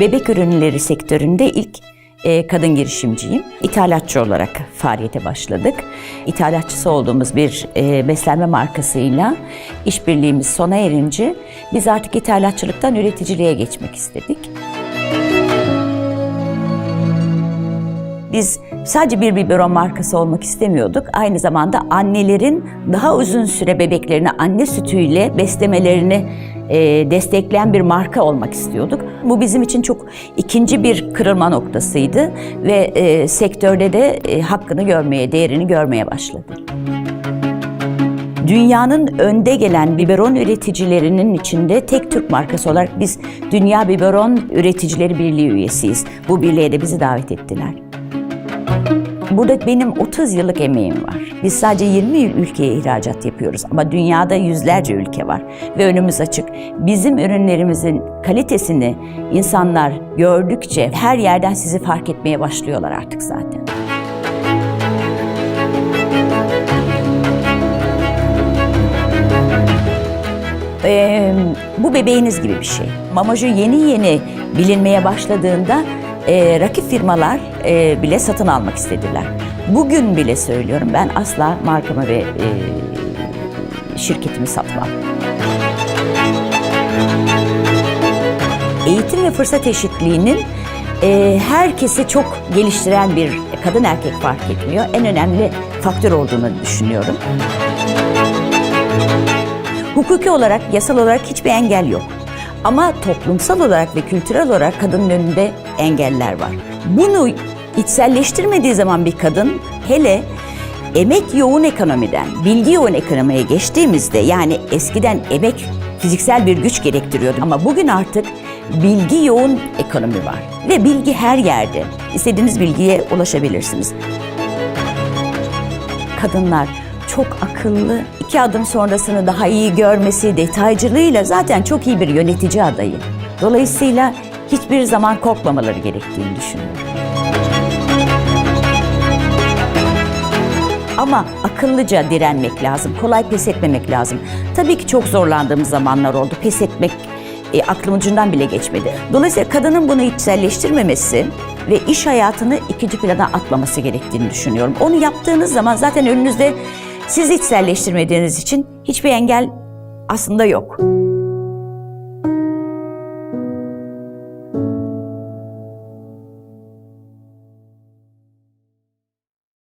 Bebek ürünleri sektöründe ilk e, kadın girişimciyim. İthalatçı olarak faaliyete başladık. İthalatçısı olduğumuz bir e, beslenme markasıyla işbirliğimiz sona erince biz artık ithalatçılıktan üreticiliğe geçmek istedik. Biz sadece bir biberon markası olmak istemiyorduk. Aynı zamanda annelerin daha uzun süre bebeklerini anne sütüyle beslemelerini e, destekleyen bir marka olmak istiyorduk. Bu bizim için çok ikinci bir kırılma noktasıydı ve e, sektörde de e, hakkını görmeye, değerini görmeye başladı. Dünyanın önde gelen biberon üreticilerinin içinde tek Türk markası olarak biz Dünya Biberon Üreticileri Birliği üyesiyiz. Bu birliğe de bizi davet ettiler. Burada benim 30 yıllık emeğim var. Biz sadece 20 ülkeye ihracat yapıyoruz ama dünyada yüzlerce ülke var ve önümüz açık. Bizim ürünlerimizin kalitesini insanlar gördükçe her yerden sizi fark etmeye başlıyorlar artık zaten. Ee, bu bebeğiniz gibi bir şey. Mamaju yeni yeni bilinmeye başladığında e, rakip firmalar e, bile satın almak istediler. Bugün bile söylüyorum ben asla markamı ve e, şirketimi satmam. Eğitim ve fırsat eşitliğinin e, herkesi çok geliştiren bir kadın erkek fark etmiyor. En önemli faktör olduğunu düşünüyorum. Hukuki olarak, yasal olarak hiçbir engel yok. Ama toplumsal olarak ve kültürel olarak kadının önünde engeller var. Bunu içselleştirmediği zaman bir kadın hele emek yoğun ekonomiden bilgi yoğun ekonomiye geçtiğimizde yani eskiden emek fiziksel bir güç gerektiriyordu ama bugün artık bilgi yoğun ekonomi var ve bilgi her yerde. İstediğiniz bilgiye ulaşabilirsiniz. Kadınlar çok akıllı, iki adım sonrasını daha iyi görmesi, detaycılığıyla zaten çok iyi bir yönetici adayı. Dolayısıyla hiçbir zaman korkmamaları gerektiğini düşünüyorum. Ama akıllıca direnmek lazım, kolay pes etmemek lazım. Tabii ki çok zorlandığımız zamanlar oldu. Pes etmek e, aklım ucundan bile geçmedi. Dolayısıyla kadının bunu içselleştirmemesi ve iş hayatını ikinci plana atmaması gerektiğini düşünüyorum. Onu yaptığınız zaman zaten önünüzde siz içselleştirmediğiniz için hiçbir engel aslında yok.